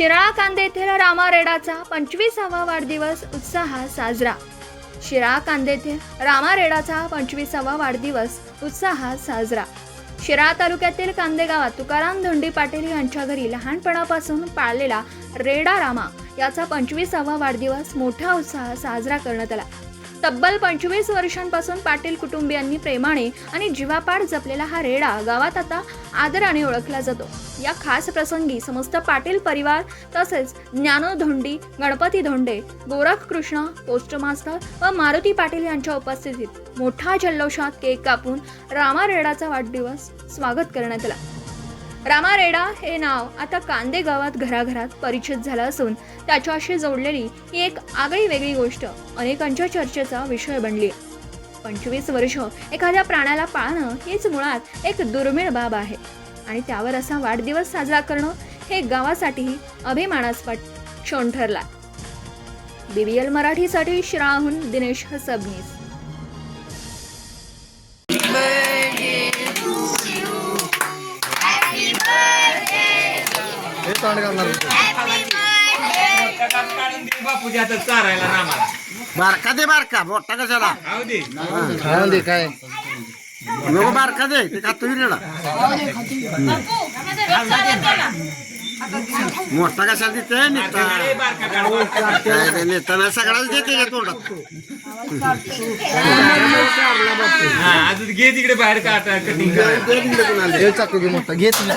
शिराळा कांदे येथील रामा रेडाचा पंचवीसावा वाढदिवस उत्साहात साजरा. शिराळा कांदे येथील रामा रेडाचा पंचवीसावा वाढदिवस उत्साहात साजरा. शिराळा तालुक्यातील कांदे गावात तुकाराम धोंडी पाटील यांच्या घरी लहानपणापासून पाळलेला रेडा रामा याचा पंचवीसावा वाढदिवस मोठ्या उत्साहात साजरा करण्यात आला. तब्बल पंचवीस वर्षांपासून पाटील कुटुंबियांनी प्रेमाने आणि जीवापाड जपलेला हा रेडा गावात आता आदराने ओळखला जातो. या खास प्रसंगी समस्त पाटील परिवार तसेच ज्ञानो धोंडी गणपती धोंडे गोरख कृष्ण पोस्टमास्टर व मारुती पाटील यांच्या उपस्थितीत मोठा जल्लोषात केक कापून रामा रेडाचा वाढदिवस स्वागत करण्यात आला. रामा रेडा हे नाव आता कांदे गावात घराघरात परिचित झालं असून त्याच्याशी जोडलेली ही एक आगळी वेगळी गोष्ट अनेकांच्या चर्चेचा विषय बनली. आहे पंचवीस वर्ष एखाद्या प्राण्याला पाळणं हीच मुळात एक दुर्मिळ बाब आहे. आणि त्यावर असा वाढदिवस साजरा करणं हे गावासाठीही अभिमानास्पद क्षण ठरला. बीबीएल मराठीसाठी श्राहून दिनेश सबनीस तोंड चारायला नामाला बारका दे बारका. मोठा कशाला? खाऊ दे खाऊन दे काय? नको बारका दे ते खातो विरेला मोठा कशाला देते? नेता ए, बारका काढून काय ते नेताना सगळ्याच देते का तोंडात? हा अजून घे तिकडे बाहेर काटा कटिंग घे मोठा. घे तुम्ही